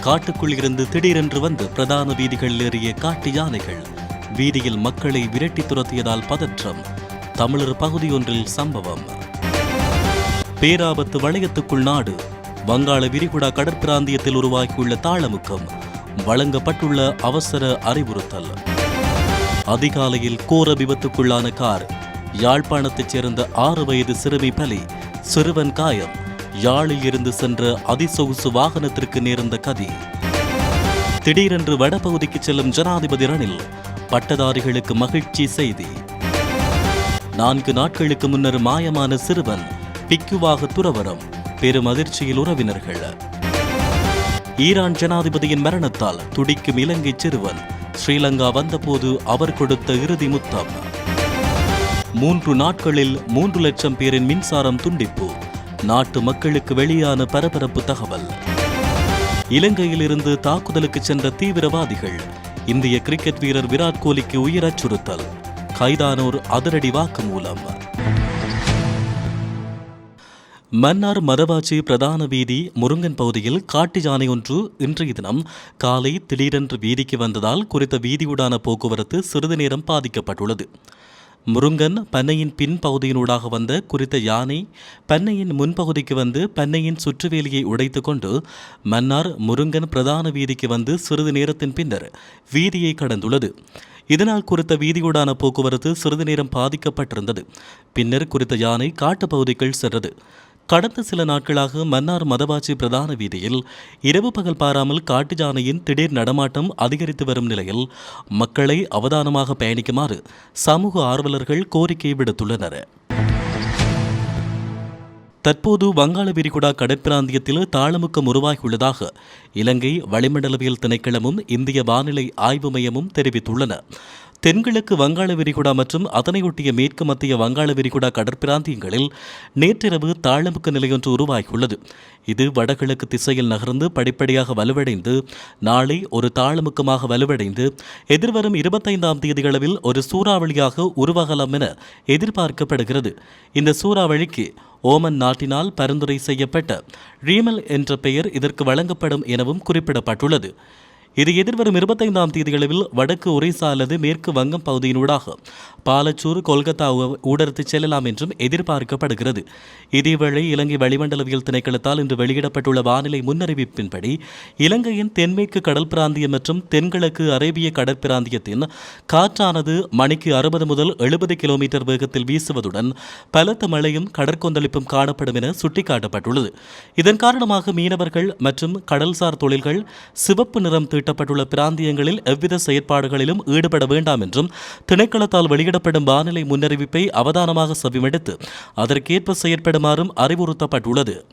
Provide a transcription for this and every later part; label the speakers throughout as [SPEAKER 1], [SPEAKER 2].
[SPEAKER 1] காட்டுக்குள் இருந்து திடீரென்று வந்து பிரதான வீதிகளில் ஏறிய காட்டு யானைகள் வீதியில் மக்களை விரட்டி துரத்தியதால் பதற்றம். தமிழர் பகுதியொன்றில் சம்பவம். பேராபத்து வளையத்துக்குள் நாடு வங்காள விரிகுடா கடற்பிராந்தியத்தில் உருவாக்கியுள்ள தாளமுக்கம் வழங்கப்பட்டுள்ள அவசர அறிவுறுத்தல். அதிகாலையில் கோர விபத்துக்குள்ளான கார் யாழ்ப்பாணத்தைச் சேர்ந்த ஆறு வயது சிறுமி பலி சிறுவன் காயம். யாழில் இருந்து சென்ற அதிசொகுசு வாகனத்திற்கு நேர்ந்த கதி. திடீரென்று வடபகுதிக்கு செல்லும் ஜனாதிபதி ரணில் பட்டதாரிகளுக்கு மகிழ்ச்சி செய்தி. நான்கு நாட்களுக்கு முன்னர் மாயமான சிறுவன் பிக்குவாக துறவரம் பெரும் அதிர்ச்சியில் உறவினர்கள். ஈரான் ஜனாதிபதியின் மரணத்தால் துடிக்கும் இலங்கை சிறுவன் ஸ்ரீலங்கா வந்தபோது அவர் கொடுத்த இறுதி முத்தம். மூன்று நாட்களில் மூன்று லட்சம் பேரின் மின்சாரம் துண்டிப்பு. நாட்டு மக்களுக்கு வெளியான பரபரப்பு தகவல். இலங்கையில் இருந்து தாக்குதலுக்கு சென்ற தீவிரவாதிகள் இந்திய கிரிக்கெட் வீரர் விராட் கோலிக்கு உயிர் அச்சுறுத்தல். கைதானோர் அதிரடி வாக்குமூலம். மன்னார் மரவாச்சி பிரதான வீதி முருங்கன் பகுதியில் காட்டு யானை ஒன்று இன்றைய தினம் காலை திடீரென்று வீதிக்கு வந்ததால் குறித்த வீதியுடான போக்குவரத்து சிறிது நேரம் பாதிக்கப்பட்டுள்ளது. முருங்கன் பண்ணையின் பின்பகுதியினூடாக வந்த குறித்த யானை பண்ணையின் முன்பகுதிக்கு வந்து பண்ணையின் சுற்றுவேலியை உடைத்து கொண்டு மன்னார் முருங்கன் பிரதான வீதிக்கு வந்து சிறிது நேரத்தின் பின்னர் வீதியை கடந்துள்ளது. இதனால் குறித்த வீதியூடான போக்குவரத்து சிறிது நேரம் பாதிக்கப்பட்டிருந்தது. பின்னர் குறித்த யானை காட்டுப்பகுதிக்குள் சென்றது. கடந்த சில நாட்களாக மன்னார் மதவாச்சி பிரதான வீதியில் இரவு பகல் பாராமல் காட்டு ஜானையின் திடீர் நடமாட்டம் அதிகரித்து வரும் நிலையில் மக்களை அவதானமாக பயணிக்குமாறு சமூக ஆர்வலர்கள் கோரிக்கை விடுத்துள்ளனர். தற்போது வங்காள விரிகுடா கடற்பிராந்தியத்தில் தாளமுக்கம் உருவாகியுள்ளதாக இலங்கை வளிமண்டலவியல் திணைக்களமும் இந்திய வானிலை ஆய்வு மையமும் தெரிவித்துள்ளன. தென்கிழக்கு வங்காள விரிகுடா மற்றும் அதனையொட்டிய மேற்கு மத்திய வங்காள விரிகுடா கடற்பிராந்தியங்களில் நேற்றிரவு தாளமுக்க நிலையொன்று உருவாகியுள்ளது. இது வடகிழக்கு திசையில் நகர்ந்து படிப்படியாக வலுவடைந்து நாளை ஒரு தாளமுக்கமாக வலுவடைந்து எதிர்வரும் இருபத்தைந்தாம் தேதியளவில் ஒரு சூறாவளியாக உருவாகலாம் என எதிர்பார்க்கப்படுகிறது. இந்த சூறாவளிக்கு ஓமன் நாட்டினால் பரிந்துரை செய்யப்பட்ட ரீமல் என்ற பெயர் இதற்கு வழங்கப்படும் எனவும் குறிப்பிடப்பட்டுள்ளது. இது எதிர்வரும் இருபத்தைந்தாம் தேதியளவில் வடக்கு ஒரிசா அல்லது மேற்கு வங்கம் பகுதியினூடாக பாலச்சூர் கொல்கத்தா ஊடறுத்து செல்லலாம் என்றும் எதிர்பார்க்கப்படுகிறது. இதேவேளை இலங்கை வளிமண்டலவியல் திணைக்களத்தால் இன்று வெளியிடப்பட்டுள்ள வானிலை முன்னறிவிப்பின்படி இலங்கையின் தென்மேற்கு கடல் பிராந்தியம் மற்றும் தென்கிழக்கு அரேபிய கடற்பிராந்தியத்தின் காற்றானது மணிக்கு அறுபது முதல் எழுபது கிலோமீட்டர் வேகத்தில் வீசுவதுடன் பலத்த மழையும் கடற்கொந்தளிப்பும் காணப்படும் என சுட்டிக்காட்டப்பட்டுள்ளது. இதன் காரணமாக மீனவர்கள் மற்றும் கடல்சார் தொழில்கள் சிவப்பு நிறம் தீட்டப்பட்டுள்ள பிராந்தியங்களில் எவ்வித செயற்பாடுகளிலும் ஈடுபட வேண்டாம் என்றும் திணைக்களத்தால் வெளியிடப்படும் வானிலை முன்னறிவிப்பை அவதானமாக செவிமெடுத்து அதற்கேற்ப செயற்படுமாறும் அறிவுறுத்தப்பட்டுள்ளது.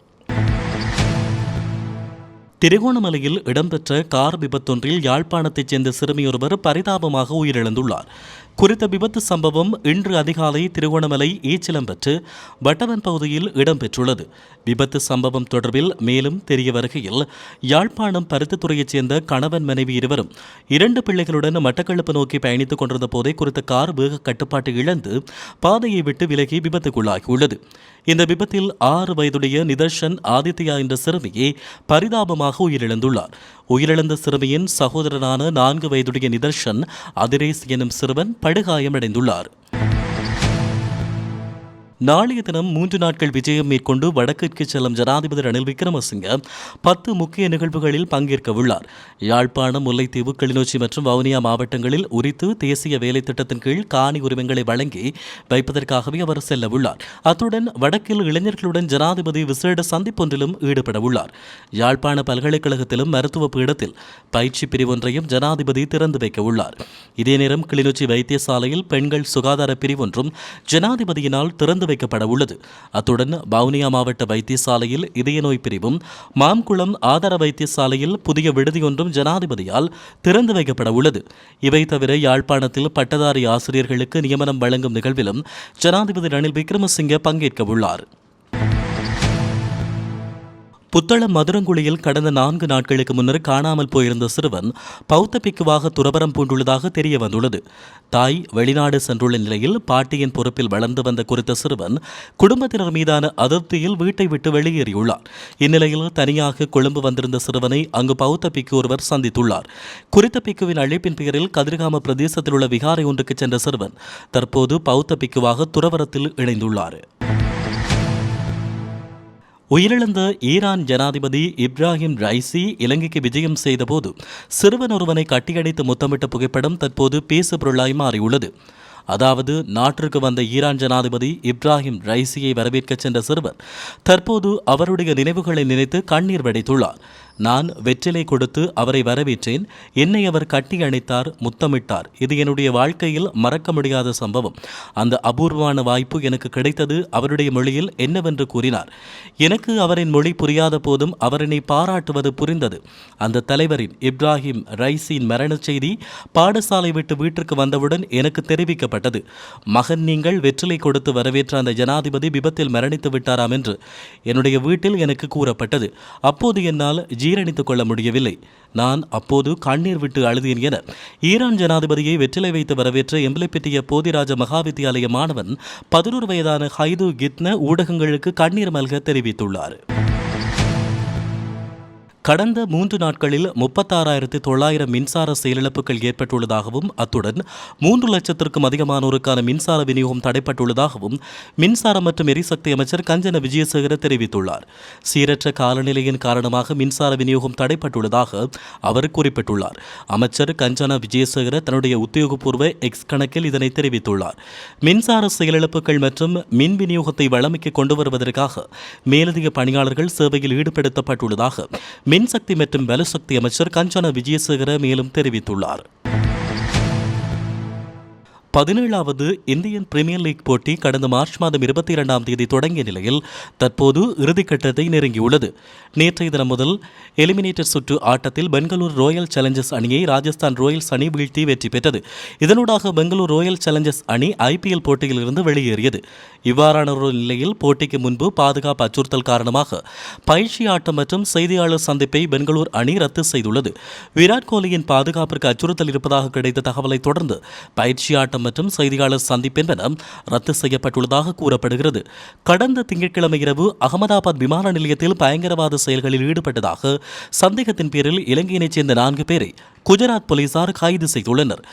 [SPEAKER 1] திருகோணமலையில் இடம்பெற்ற கார் விபத்தொன்றில் யாழ்ப்பாணத்தைச் சேர்ந்த சிறுமியொருவர் பரிதாபமாக உயிரிழந்துள்ளார். குறித்த விபத்து சம்பவம் இன்று அதிகாலை திருகோணமலை ஈச்சிலம்பற்று வட்டவன் பகுதியில் இடம்பெற்றுள்ளது. விபத்து சம்பவம் தொடர்பில் மேலும் தெரிய வருகையில் யாழ்ப்பாணம் பருத்தித்துறையைச் சேர்ந்த கணவன் மனைவி இருவரும் இரண்டு பிள்ளைகளுடன் மட்டக்களப்பு நோக்கி பயணித்துக் கொண்டிருந்த போதே குறித்த கார் வேக கட்டுப்பாட்டை இழந்து பாதையை விட்டு விலகி விபத்துக்குள்ளாகியுள்ளது. இந்த விபத்தில் ஆறு வயதுடைய நிதர்ஷன் ஆதித்யா என்ற சிறுமியே பரிதாபமாக உயிரிழந்துள்ளார். உயிரிழந்த சிறுமியின் சகோதரனான நான்கு வயதுடைய நிதர்ஷன் அதிரேஸ் எனும் சிறுவன் படுகாயமடைந்துள்ளார். நாளைய தினம் மூன்று நாட்கள் விஜயம் மேற்கொண்டு வடக்கிற்கு செல்லும் ஜனாதிபதி ரணில் விக்ரமசிங்க பத்து முக்கிய நிகழ்வுகளில் பங்கேற்க உள்ளார் யாழ்ப்பாணம் முல்லைத்தீவு கிளிநொச்சி மற்றும் வவுனியா மாவட்டங்களில் உரித்து தேசிய வேலை திட்டத்தின் கீழ் காணி உரிமங்களை வழங்கி வைப்பதற்காகவே அவர் செல்ல உள்ளார் அத்துடன் வடக்கில் இளைஞர்களுடன் ஜனாதிபதி விசேட சந்திப்பொன்றிலும் ஈடுபட உள்ளார் யாழ்ப்பாண பல்கலைக்கழகத்திலும் மருத்துவ பீடத்தில் பயிற்சி பிரிவொன்றையும் ஜனாதிபதி திறந்து வைக்க உள்ளார் இதே நேரம் கிளிநொச்சி வைத்தியசாலையில் பெண்கள் சுகாதார பிரிவொன்றும் ஜனாதிபதியினால் திறந்து வைக்கப்பட உள்ளது அத்துடன் வவுனியா மாவட்ட வைத்தியசாலையில் இதய நோய் பிரிவும் மாம்குளம் ஆதார வைத்தியசாலையில் புதிய விடுதியொன்றும் ஜனாதிபதியால் திறந்து வைக்கப்பட உள்ளது இவை தவிர யாழ்ப்பாணத்தில் பட்டதாரி ஆசிரியர்களுக்கு நியமனம் வழங்கும் நிகழ்விலும் ஜனாதிபதி ரணில் விக்ரமசிங்க பங்கேற்க உள்ளார் புத்தளம் மதுரங்குழியில் கடந்த நான்கு நாட்களுக்கு முன்னர் காணாமல் போயிருந்த சிறுவன் பௌத்த பிக்குவாக துறவரம் பூண்டுள்ளதாக தெரிய வந்துள்ளது தாய் வெளிநாடு சென்றுள்ள நிலையில் பாட்டியின் பொறுப்பில் வளர்ந்து வந்த குறித்த சிறுவன் குடும்பத்தினர் மீதான அதிருப்தியில் வீட்டை விட்டு வெளியேறியுள்ளார் இந்நிலையில் தனியாக கொழும்பு வந்திருந்த சிறுவனை அங்கு பௌத்த பிக்கு ஒருவர் சந்தித்துள்ளார். குறித்த பிக்குவின் அழைப்பின் பெயரில் கதிர்காம பிரதேசத்தில் உள்ள விகாரை ஒன்றுக்கு சென்ற சிறுவன் தற்போது பௌத்த பிக்குவாக துறவரத்தில் இணைந்துள்ளார். உயிரிழந்த ஈரான் ஜனாதிபதி இப்ராஹிம் ரைசி இலங்கைக்கு விஜயம் செய்தபோது சிறுவன் ஒருவனை கட்டியடைத்து முத்தமிட்ட புகைப்படம் தற்போது பேசுபொருளாய் மாறியுள்ளது. அதாவது நாட்டிற்கு வந்த ஈரான் ஜனாதிபதி இப்ராஹிம் ரைசியை வரவேற்கச் சென்ற சிறுவர் தற்போது அவருடைய நினைவுகளை நினைத்து கண்ணீர் வடித்துள்ளார். நான் வெற்றிலை கொடுத்து அவரை வரவேற்றேன். என்னை அவர் கட்டி அணைத்தார் முத்தமிட்டார். இது என்னுடைய வாழ்க்கையில் மறக்க முடியாத சம்பவம். அந்த அபூர்வமான வாய்ப்பு எனக்கு கிடைத்தது அவருடைய மொழியில் என்னவென்று கூறினார். எனக்கு அவரின் மொழி புரியாத போதும் அவரினை பாராட்டுவது புரிந்தது. அந்த தலைவரின் இப்ராஹிம் ரைசியின் மரண செய்தி பாடசாலை விட்டு வீட்டிற்கு வந்தவுடன் எனக்கு தெரிவிக்கப்பட்டது. மகன் நீங்கள் வெற்றிலை கொடுத்து வரவேற்ற அந்த ஜனாதிபதி விபத்தில் மரணித்து விட்டாராம் என்று. என்னுடைய வீட்டில் எனக்கு கூறப்பட்டது. அப்போது என்னால் ஜீரணித்துக் கொள்ள முடியவில்லை நான் அப்போது கண்ணீர் விட்டு அழுதேன் என ஈரான் ஜனாதிபதியை வெற்றிலை வைத்து வரவேற்ற எம்பலைப்பெட்டிய போதிராஜ மகாவித்தியாலய மாணவன் பதினோரு வயதான ஹைது கித்ன ஊடகங்களுக்கு கண்ணீர் மல்க தெரிவித்துள்ளார். கடந்த மூன்று நாட்களில் முப்பத்தாறாயிரத்து தொள்ளாயிரம் மின்சார செயலிழப்புகள் ஏற்பட்டுள்ளதாகவும் அத்துடன் மூன்று லட்சத்திற்கும் அதிகமானோருக்கான மின்சார விநியோகம் தடைப்பட்டுள்ளதாகவும் மின்சாரம் மற்றும் எரிசக்தி அமைச்சர் கஞ்சன விஜயசேகர தெரிவித்துள்ளார். சீரற்ற காலநிலையின் காரணமாக மின்சார விநியோகம் தடைப்பட்டுள்ளதாக அவர் குறிப்பிட்டுள்ளார். அமைச்சர் கஞ்சன விஜயசேகர தன்னுடைய உத்தியோகபூர்வ எக்ஸ் கணக்கில் இதனை தெரிவித்துள்ளார். மின்சார செயலிழப்புகள் மற்றும் மின் விநியோகத்தை வளமைக்கு கொண்டு வருவதற்காக மேலதிக பணியாளர்கள் சேவையில் ஈடுபடுத்தப்பட்டுள்ளதாக மின்சக்தி மற்றும் வலுசக்தி அமைச்சர் கஞ்சன விஜயசேகர மேலும் தெரிவித்துள்ளார். பதினேழாவது இந்தியன் பிரீமியர் லீக் போட்டி கடந்த மார்ச் மாதம் இருபத்தி இரண்டாம் தேதி தொடங்கிய நிலையில் தற்போது இறுதிக்கட்டத்தை நெருங்கியுள்ளது. நேற்றைய தினம் முதல் எலிமினேட்டர் சுற்று ஆட்டத்தில் பெங்களூர் ராயல் சேலஞ்சர்ஸ் அணியை ராஜஸ்தான் ராயல்ஸ் அணி வீழ்த்தி வெற்றி பெற்றது. இதனூடாக பெங்களூர் ராயல் சேலஞ்சர்ஸ் அணி ஐபிஎல் போட்டியிலிருந்து வெளியேறியது. இவ்வாறான ஒரு நிலையில் போட்டிக்கு முன்பு பாதுகாப்பு அச்சுறுத்தல் காரணமாக பயிற்சி ஆட்டம் மற்றும் செய்தியாளர் சந்திப்பை பெங்களூர் அணி ரத்து செய்துள்ளது. விராட் கோலியின் பாதுகாப்பிற்கு அச்சுறுத்தல் இருப்பதாக கிடைத்த தகவலை தொடர்ந்து பயிற்சி ஆட்டம் மற்றும் செய்தியாளர் சந்திப்பென்பன ரத்து செய்யப்பட்டுள்ளதாக கூறப்படுகிறது. கடந்த திங்கட்கிழமை இரவு அகமதாபாத் விமான நிலையத்தில் பயங்கரவாத செயல்களில் ஈடுபட்டதாக சந்தேகத்தின் பேரில் இலங்கையினைச் சேர்ந்த நான்கு பேரை குஜராத் போலீசார் கைது செய்துள்ளனர்.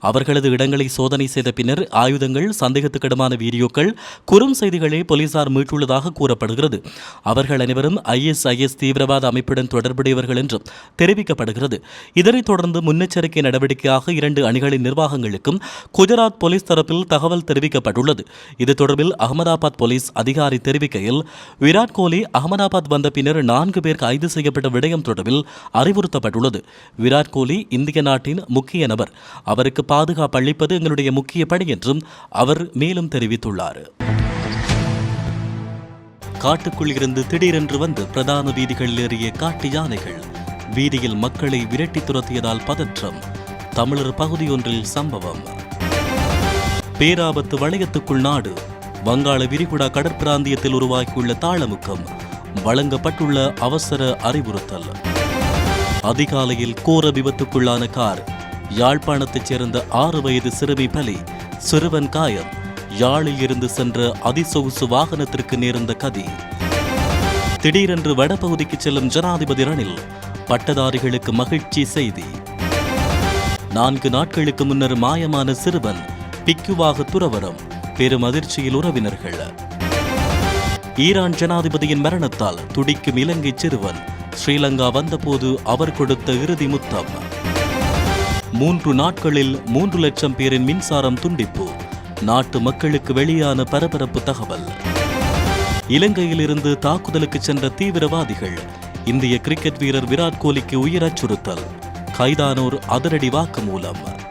[SPEAKER 1] அவர்களது இடங்களை சோதனை செய்த பின்னர் ஆயுதங்கள் சந்தேகத்துக்கிடமான வீடியோக்கள் குறும் செய்திகளை போலீசார் மீட்டுள்ளதாக கூறப்படுகிறது. அவர்கள் அனைவரும் ஐஎஸ்ஐஎஸ் தீவிரவாத அமைப்புடன் தொடர்புடையவர்கள் என்றும் தெரிவிக்கப்படுகிறது. இதனைத் தொடர்ந்து முன்னெச்சரிக்கை நடவடிக்கையாக இரண்டு அணிகளின் நிர்வாகங்களுக்கும் குஜராத் போலீஸ் தரப்பில் தகவல் தெரிவிக்கப்பட்டுள்ளது. இது தொடர்பில் அகமதாபாத் போலீஸ் அதிகாரி தெரிவிக்கையில் விராட் கோலி அகமதாபாத் வந்த பின்னர் நான்கு பேர் கைது செய்யப்பட்ட விடயம் தொடர்பில் அறிவுறுத்தப்பட்டுள்ளது. விராட் கோலி இந்திய நாட்டின் முக்கிய நபர். அவருக்கு பாதுகாப்பு அளிப்பது எங்களுடைய முக்கிய பணி என்றும் அவர் மேலும் தெரிவித்துள்ளார். காட்டுக்குள் இருந்து திடீரென்று வந்து பிரதான வீதிகளில் ஏறிய காட்டு யானைகள் வீதியில் மக்களை விரட்டி துரத்தியதால் பதற்றம். தமிழர் பகுதியொன்றில் சம்பவம். பேராபத்து வளையத்துக்குள் நாடு வங்காள விரிகுடா கடற்பிராந்தியத்தில் உருவாகியுள்ள தாளமுக்கம் வழங்கப்பட்டுள்ள அவசர அறிவுறுத்தல். அதிகாலையில் கோர விபத்துக்குள்ளான கார் யாழ்ப்பாணத்தைச் சேர்ந்த ஆறு வயது சிறுமி பலி சிறுவன் காயம் யாழில் இருந்து சென்ற அதிசொகுசு வாகனத்திற்கு நேர்ந்த கதி. திடீரென்று வடபகுதிக்கு செல்லும் ஜனாதிபதி ரணில் பட்டதாரிகளுக்கு மகிழ்ச்சி செய்தி. நான்கு நாட்களுக்கு முன்னர் மாயமான சிறுவன் பிக்குவாக துறவரம் பெரும் அதிர்ச்சியில் உறவினர்கள். ஈரான் ஜனாதிபதியின் மரணத்தால் துடிக்கும் இலங்கை சிறுவன் ஸ்ரீலங்கா வந்தபோது அவர் கொடுத்த இறுதி முத்தம். மூன்று நாட்களில் மூன்று லட்சம் பேரின் மின்சாரம் துண்டிப்பு. நாட்டு மக்களுக்கு வெளியான பரபரப்பு தகவல். இலங்கையிலிருந்து தாக்குதலுக்கு சென்ற தீவிரவாதிகள் இந்திய கிரிக்கெட் வீரர் விராட் கோலிக்கு உயிர் அச்சுறுத்தல் கைதானோர் அதிரடி வாக்குமூலம்.